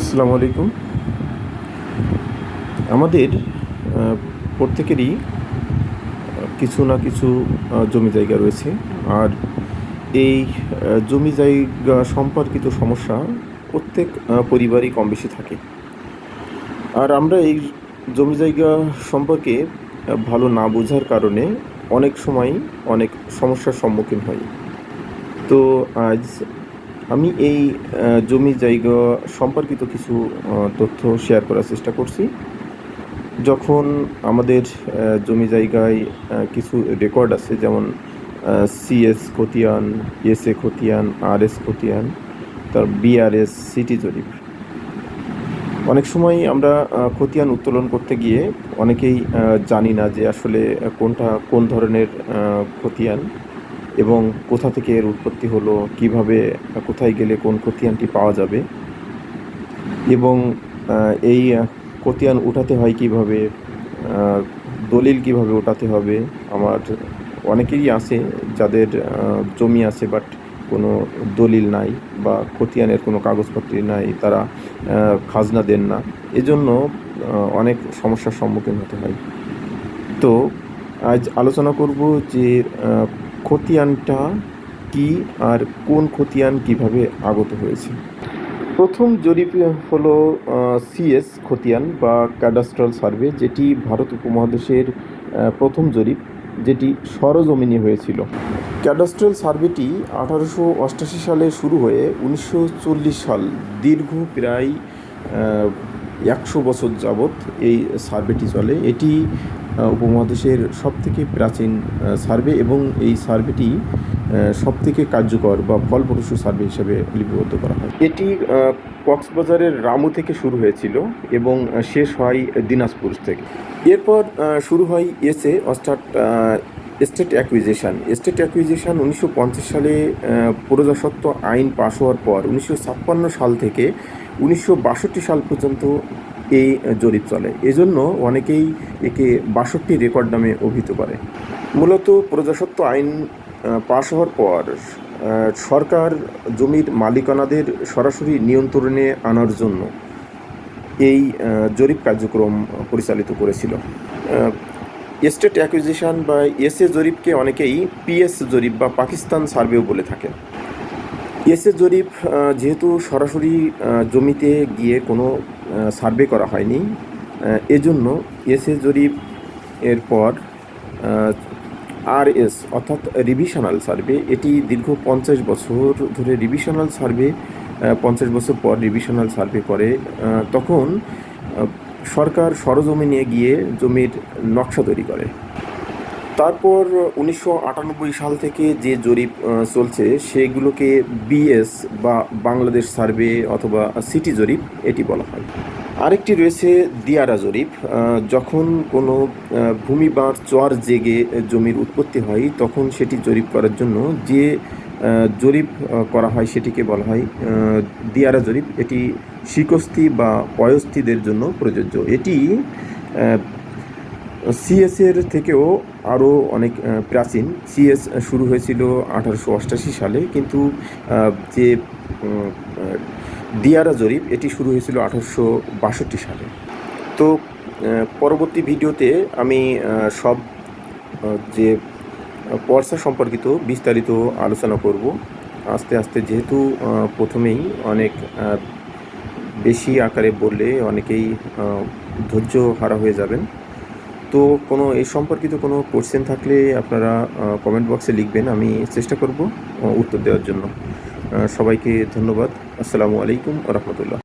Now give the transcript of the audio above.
আসসালামু আলাইকুম। আমাদের প্রত্যেকেরই কিছু না কিছু জমি জায়গা রয়েছে। আর এই জমি জায়গা সম্পর্কিত সমস্যা প্রত্যেক পরিবারই কম বেশি থাকে। আর আমরা এই জমি জায়গা সম্পর্কে ভালো না বোঝার কারণে অনেক সময় অনেক সমস্যার সম্মুখীন হই। তো আজ আমি এই জমি জায়গা সম্পর্কিত কিছু তথ্য শেয়ার করার চেষ্টা করছি। যখন আমাদের জমি জায়গায় কিছু রেকর্ড আছে, যেমন সিএস খতিয়ান এস এ খতিয়ান আর এস খতিয়ান, তার বিআরএস সিটি জরিপ। অনেক সময় আমরা খতিয়ান উত্তোলন করতে গিয়ে অনেকেই জানি না যে আসলে কোনটা, কোন ধরনের খতিয়ান। এবং কোথা থেকে এর উৎপত্তি হলো, কীভাবে কোথায় গেলে কোন খতিয়ানটি পাওয়া যাবে? এবং এই খতিয়ান উঠাতে হয় কীভাবে? দলিল কীভাবে ওঠাতে হবে? আমার অনেকেরই আছে যাদের জমি আছে বাট কোনো দলিল নাই বা খতিয়ানের কোনো কাগজপত্র নাই, তারা খাজনা দেন না। এজন্য অনেক সমস্যার সম্মুখীন হতে হয়। তো, আজ আলোচনা করব যে খতিয়ানটা কি আর কোন খতিয়ান কীভাবে আগত হয়েছে? প্রথম জরিপ হলো সিএস খতিয়ান বা ক্যাডাস্ট্রাল সার্ভে যেটি ভারত উপমহাদেশের প্রথম জরিপ, যেটি সরজমিনে হয়েছিল। ক্যাডাস্ট্রাল সার্ভেটি আঠারোশো অষ্টাশি সালে শুরু হয়ে উনিশশো চল্লিশ সাল দীর্ঘ প্রায় একশো বছর যাবৎ এই সার্ভেটি চলে। এটি উপমহাদেশের সবথেকে প্রাচীন সার্ভে এবং এই সার্ভেটি সবথেকে কার্যকর বা ফলপ্রসূ সার্ভে হিসেবে লিপিবদ্ধ করা হয়। এটি কক্সবাজারের রামু থেকে শুরু হয়েছিল এবং শেষ হয় দিনাজপুর থেকে। এরপর শুরু হয় এসে অর্থাৎ স্টেট অ্যাকুইজিশন স্টেট অ্যাকুইজিশন উনিশশো সালে আহ, প্রজাস্বত্ব আইন পাশ হওয়ার পর উনিশশো ছাপ্পান্ন সাল থেকে উনিশশো বাষট্টি সাল পর্যন্ত এই জরিপ চলে। এজন্য অনেকেই একে বাষট্টি রেকর্ড নামে অভিহিত করে। মূলত প্রজাস্বত্ব আইন পাশ হওয়ার পর সরকার জমির মালিকানাদের সরাসরি নিয়ন্ত্রণে আনার জন্য এই জরিপ কার্যক্রম পরিচালিত করেছিল। স্টেট অ্যাকুইজিশন বা এসএ জরিপকে অনেকেই পিএস জরিপ বা পাকিস্তান সার্ভেও বলে থাকেন এসএ জরিপ যেহেতু সরাসরি জমিতে গিয়ে কোনো সার্ভে করা হয়নি এজন্য এসএ জরিপ এরপর আর এস অর্থাৎ রিভিশনাল সার্ভে এটি দীর্ঘ পঞ্চাশ বছর ধরে রিভিশনাল সার্ভে পঞ্চাশ বছর পর রিভিশনাল সার্ভে করে তখন সরকার সরজমিনে গিয়ে জমির নকশা তৈরি করে। তারপর উনিশশো আটানব্বই সাল থেকে যে জরিপ চলছে, সেগুলোকে বিএস বা বাংলাদেশ সার্ভে অথবা সিটি জরিপ এটি বলা হয়। আরেকটি রয়েছে দিয়ারা জরিপ যখন কোনো ভূমি বা চর জেগে জমির উৎপত্তি হয়, তখন সেটি জরিপ করার জন্য যে জরিপ করা হয় সেটিকে বলা হয় দিয়ারা জরিপ। এটি শিকস্তি বা পয়স্থিদের জন্য প্রযোজ্য। এটি সিএস এর থেকেও আরও অনেক প্রাচীন। সিএস শুরু হয়েছিল আঠারোশো অষ্টাশি সালে, কিন্তু যে দিয়ারা জরিপ, এটি শুরু হয়েছিল আঠারোশো বাষট্টি সালে। তো পরবর্তী ভিডিওতে আমি সব যে, পর্সা সম্পর্কিত বিস্তারিত আলোচনা করব। আস্তে আস্তে যেহেতু প্রথমেই অনেক বেশি আকারে বললে অনেকেই ধৈর্য হারা হয়ে যাবেন। তো কোনো এই সম্পর্কিত কোনো কোশ্চেন থাকলে আপনারা কমেন্ট বক্সে লিখবেন, আমি চেষ্টা করব উত্তর দেওয়ার জন্য। সবাইকে ধন্যবাদ। আসসালামু আলাইকুম রহমতুল্লাহ।